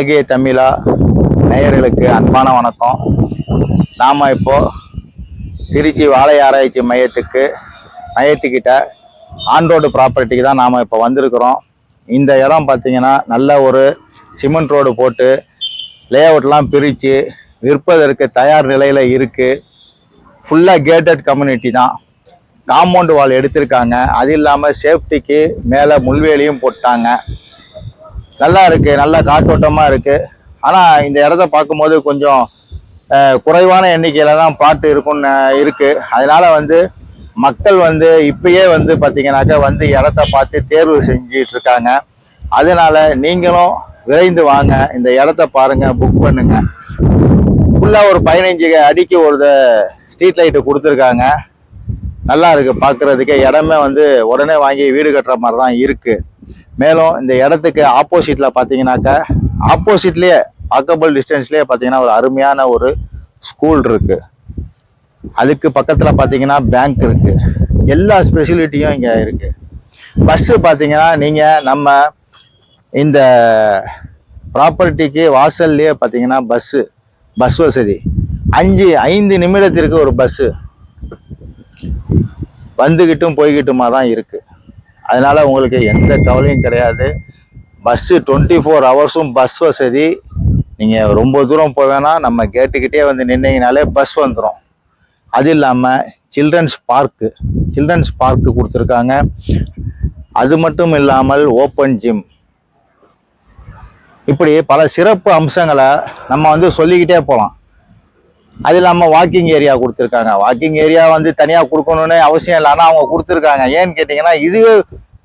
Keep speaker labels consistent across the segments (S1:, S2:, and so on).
S1: அழகிய தமிழா நேயர்களுக்கு அன்பான வணக்கம். நாம் இப்போ திருச்சி வாழை ஆராய்ச்சி மையத்துக்கு மையத்துக்கிட்ட ஆன் ரோடு ப்ராப்பர்ட்டிக்கு தான் நாம் இப்போ வந்திருக்கிறோம். இந்த இடம் பார்த்தீங்கன்னா நல்ல ஒரு சிமெண்ட் ரோடு போட்டு லே அவுட்லாம் பிரித்து விற்பதற்கு தயார் நிலையில் இருக்குது ஃபுல்லாக கேட்டட் கம்யூனிட்டி தான். காம்பவுண்டு வால் எடுத்திருக்காங்க. அது இல்லாமல் சேஃப்டிக்கு மேலே முள்வேலியும் போட்டாங்க. நல்லா இருக்கு நல்லா காற்றோட்டமா இருக்கு. ஆனா இந்த இடத்த பார்க்கும்போது கொஞ்சம் குறைவான எண்ணிக்கையில தான் பாட்டு இருக்கும்னு இருக்கு. அதனால வந்து மக்கள் வந்து இப்பயே வந்து பார்த்தீங்கன்னாக்கா வந்து இடத்த பார்த்து தேர்வு செஞ்சிட்டு இருக்காங்க. அதனால நீங்களும் விரைந்து வாங்க இந்த இடத்த பாருங்க புக் பண்ணுங்க. ஃபுல்லாக ஒரு பதினஞ்சு அடிக்கு ஒரு ஸ்ட்ரீட் லைட்டு கொடுத்துருக்காங்க. நல்லா இருக்கு பார்க்குறதுக்கே இடமே வந்து உடனே வாங்கி வீடு கட்டுற மாதிரி தான் இருக்குது மேலும் இந்த இடத்துக்கு ஆப்போசிட்ல பார்த்தீங்கன்னாக்கா ஆப்போசிட்லேயே வாக்கபிள் டிஸ்டன்ஸ்லேயே பார்த்தீங்கன்னா ஒரு அருமையான ஒரு ஸ்கூல் இருக்கு. அதுக்கு பக்கத்தில் பார்த்தீங்கன்னா பேங்க் இருக்கு. எல்லா ஸ்பெசிலிட்டியும் இங்கே இருக்கு. பஸ்ஸு பார்த்தீங்கன்னா நீங்கள் நம்ம இந்த ப்ராப்பர்ட்டிக்கு வாசல்லையே பார்த்தீங்கன்னா பஸ்ஸு பஸ் வசதி. அஞ்சு ஐந்து நிமிடத்திற்கு ஒரு பஸ்ஸு வந்துக்கிட்டும் போய்கிட்டுமா தான் இருக்கு. அதனால உங்களுக்கு எந்த கவலையும் கிடையாது. பஸ்ஸு டுவெண்ட்டி ஃபோர் ஹவர்ஸும் பஸ் வசதி. நீங்கள் ரொம்ப தூரம் போவேன்னா நம்ம கேட்டுக்கிட்டே வந்து நின்னீங்கனாலே பஸ் வந்துடும் அது இல்லாமல் சில்ட்ரன்ஸ் பார்க்கு சில்ட்ரன்ஸ் பார்க்கு கொடுத்துருக்காங்க. அது மட்டும் இல்லாமல் ஓப்பன் ஜிம் இப்படி பல சிறப்பு அம்சங்களை நம்ம வந்து சொல்லிக்கிட்டே போகலாம். அது இல்லாமல் வாக்கிங் ஏரியா கொடுத்துருக்காங்க. வாக்கிங் ஏரியா வந்து தனியாக கொடுக்கணும்னு அவசியம் இல்லை. ஆனால் அவங்க கொடுத்துருக்காங்க. ஏன்னு கேட்டிங்கன்னா இது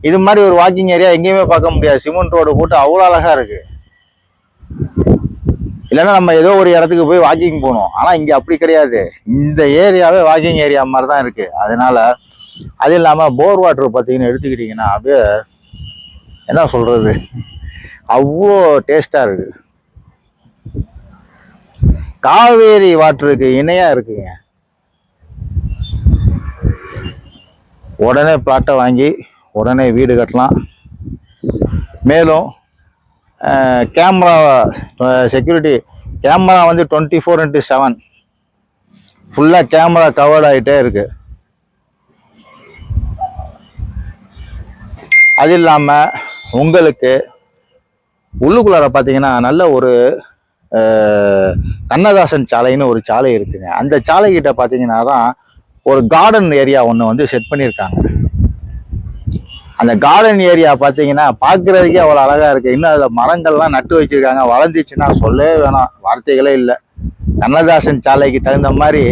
S1: இது மாதிரி ஒரு வாக்கிங் ஏரியா எங்கேயுமே பார்க்க முடியாது. சிமெண்ட் ரோடு போட்டு அவ்வளோ அழகாக இருக்குது இல்லைன்னா நம்ம ஏதோ ஒரு இடத்துக்கு போய் வாக்கிங் போகணும். ஆனால் இங்கே அப்படி கிடையாது. இந்த ஏரியாவே வாக்கிங் ஏரியா மாதிரி தான் இருக்குது அதனால் அது இல்லாமல் போர் வாட்டர் பார்த்தீங்கன்னு எடுத்துக்கிட்டிங்கன்னா அப்படியே என்ன சொல்கிறது அவ்வளோ டேஸ்ட்டாக இருக்குது காவேரி வாட்டருக்கு இணையா இருக்குங்க. உடனே பிளாட்டை வாங்கி உடனே வீடு கட்டலாம். மேலும் கேமரா செக்யூரிட்டி கேமரா வந்து டுவெண்ட்டி ஃபோர் இன்ட்டு செவன் ஃபுல்லாக கேமரா கவர்ட் ஆகிட்டே இருக்கு. அது இல்லாமல் உங்களுக்கு உள்ளுக்குள்ளார பார்த்தீங்கன்னா நல்ல ஒரு கண்ணதாசன் சாலைன்னு ஒரு சாலை இருக்குங்க. அந்த சாலை கிட்ட பார்த்தீங்கன்னா தான் ஒரு கார்டன் ஏரியா ஒன்று வந்து செட் பண்ணியிருக்காங்க. அந்த கார்டன் ஏரியா பார்த்தீங்கன்னா பார்க்குறதுக்கே அவ்வளோ அழகாக இருக்குது இன்னும் அதில் மரங்கள்லாம் நட்டு வச்சுருக்காங்க. வளர்ந்துச்சுன்னா சொல்லவே வேணாம். வார்த்தைகளே இல்லை. கண்ணதாசன் சாலைக்கு தகுந்த மாதிரி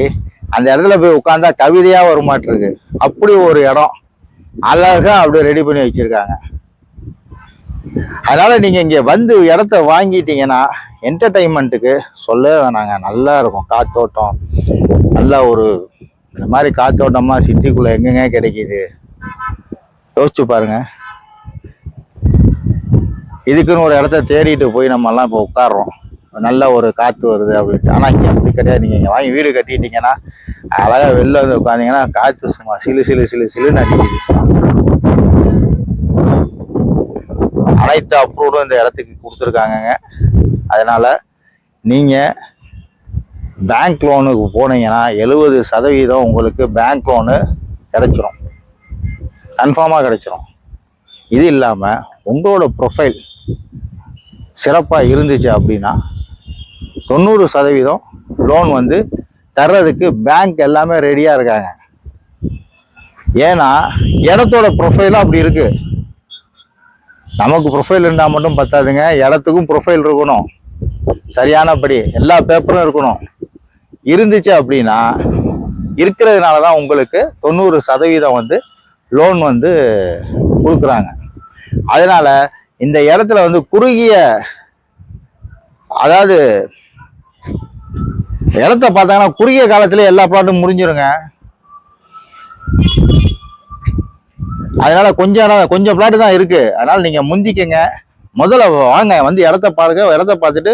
S1: அந்த இடத்துல போய் உட்காந்தா கவிதையாக வருமாட்டிருக்கு. அப்படி ஒரு இடம். அழகாக அப்படியே ரெடி பண்ணி வச்சுருக்காங்க. அதனால் நீங்கள் இங்கே வந்து இடத்த வாங்கிட்டீங்கன்னா என்டர்டைன்மெண்ட்டுக்கு சொல்லவே வேணாங்க. நல்லா இருக்கும். காத்தோட்டம். நல்ல ஒரு இந்த மாதிரி காத்தோட்டமாக சிட்டிக்குள்ளே எங்கெங்க கிடைக்கிது? யோசிச்சு பாருங்க. இதுக்குன்னு ஒரு இடத்த தேடிட்டு போய் நம்ம எல்லாம் இப்போ உட்காடுறோம் நல்ல ஒரு காற்று வருது அப்படின்ட்டு. ஆனால் இங்கே அப்படி கிடையாது. நீங்கள் இங்கே வாங்கி வீடு கட்டிட்டீங்கன்னா அழகாக வெளில வந்து உட்காந்தீங்கன்னா காற்று சும்மா சிலு சிலு சிலு சிலுன்னு அடிக்குது. அனைத்து அப்ரூவ்டும் இந்த இடத்துக்கு கொடுத்துருக்காங்கங்க. அதனால் நீங்கள் பேங்க் லோனுக்கு போனீங்கன்னா எழுபது சதவீதம் உங்களுக்கு பேங்க் லோனு கிடைச்சிரும். கன்ஃபார்மாக கிடைச்சிரும். இது இல்லாமல் உங்களோட ப்ரொஃபைல் சிறப்பாக இருந்துச்சு அப்படின்னா தொண்ணூறு சதவீதம் லோன் வந்து தர்றதுக்கு பேங்க் எல்லாமே ரெடியாக இருக்காங்க. ஏன்னா இடத்தோட ப்ரொஃபைலும் அப்படி இருக்குது நமக்கு ப்ரொஃபைல் இருந்தால் மட்டும் பத்தாதுங்க. இடத்துக்கும் ப்ரொஃபைல் இருக்கணும். சரியானபடி எல்லா பேப்பரும் இருக்கணும். இருந்துச்சு அப்படின்னா இருக்கிறதுனால தான் உங்களுக்கு தொண்ணூறு சதவீதம் வந்து லோன் வந்து கொடுக்குறாங்க. அதனால் இந்த இடத்துல வந்து குறுகிய அதாவது இடத்த பார்த்தாங்கன்னா குறுகிய காலத்தில் எல்லா பிளாட்டும் முடிஞ்சிருங்க. அதனால் கொஞ்சம் இடம் கொஞ்சம் பிளாட்டு தான் இருக்குது அதனால் நீங்கள் முந்திக்கங்க. முதல்ல வாங்க வந்து இடத்த பாருங்க. இடத்த பார்த்துட்டு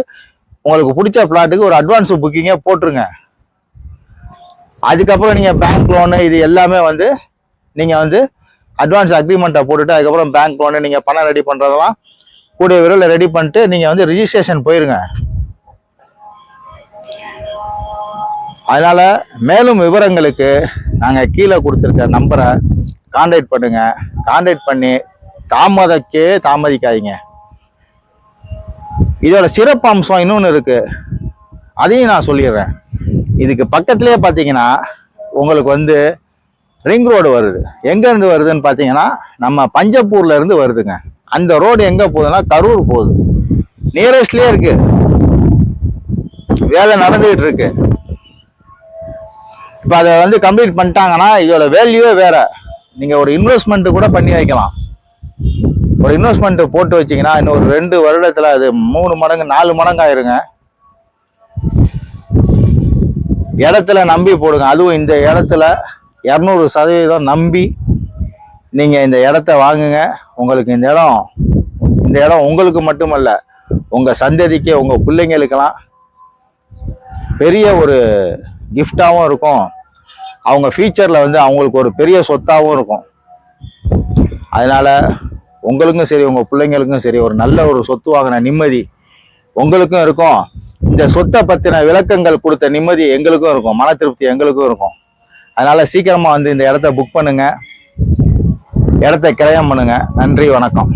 S1: உங்களுக்கு பிடிச்ச பிளாட்டுக்கு ஒரு அட்வான்ஸ் புக்கிங்கே போட்டுருங்க. அதுக்கப்புறம் நீங்க பேங்க் லோனு இது எல்லாமே வந்து நீங்க வந்து அட்வான்ஸ் அக்ரிமெண்ட்டை போட்டுட்டு அதுக்கப்புறம் பேங்க் லோனு நீங்க பணம் ரெடி பண்றதெல்லாம் கூடிய விரைவில் ரெடி பண்ணிட்டு நீங்கள் வந்து ரிஜிஸ்ட்ரேஷன் போயிருங்க. அதனால மேலும் விவரங்களுக்கு நாங்கள் கீழே கொடுத்துருக்க நம்பரை கான்டாக்ட் பண்ணுங்க. காண்டாக்ட் பண்ணி தாமதக்கே தாமதிக்காதீங்க. இதோட சிறப்பு அம்சம் இன்னொன்று இருக்குது அதையும் நான் சொல்லிடுறேன். இதுக்கு பக்கத்துலேயே பார்த்தீங்கன்னா உங்களுக்கு வந்து ரிங் ரோடு வருது. எங்கேருந்து வருதுன்னு பார்த்தீங்கன்னா நம்ம பஞ்சப்பூர்லேருந்து வருதுங்க. அந்த ரோடு எங்கே போகுதுன்னா கரூர் போகுது. நியரஸ்ட்லேயே இருக்குது வேலை நடந்துகிட்டு இருக்கு. இப்போ அதை வந்து கம்ப்ளீட் பண்ணிட்டாங்கன்னா இதோட வேல்யூவே வேற. நீங்கள் ஒரு இன்வெஸ்ட்மெண்ட்டு கூட பண்ணி வைக்கலாம். ஒரு இன்வெஸ்ட்மெண்ட் போட்டு வச்சீங்கன்னா இன்னும் ஒரு ரெண்டு வருடத்தில் அது மூணு மடங்கு நாலு மடங்கு ஆயிருங்க. இடத்துல நம்பி போடுங்க. அதுவும் இந்த இடத்துல இரநூறு சதவீதம் நம்பி நீங்கள் இந்த இடத்த வாங்குங்க. உங்களுக்கு இந்த இடம் இந்த இடம் உங்களுக்கு மட்டுமல்ல உங்கள் சந்ததிக்கு உங்கள் பிள்ளைங்களுக்கெல்லாம் பெரிய ஒரு கிஃப்டாகவும் இருக்கும். அவங்க ஃபியூச்சரில் வந்து அவங்களுக்கு ஒரு பெரிய சொத்தாகவும் இருக்கும். அதனால் உங்களுக்கும் சரி உங்கள் பிள்ளைங்களுக்கும் சரி ஒரு நல்ல ஒரு சொத்து வாங்கின நிம்மதி உங்களுக்கும் இருக்கும். இந்த சொத்தை பற்றின விளக்கங்கள் கொடுத்த நிம்மதி எங்களுக்கும் இருக்கும். மன திருப்தி எங்களுக்கும் இருக்கும். அதனால் சீக்கிரமாக வந்து இந்த இடத்த புக் பண்ணுங்கள் இடத்த கிரயம் பண்ணுங்கள் நன்றி வணக்கம்.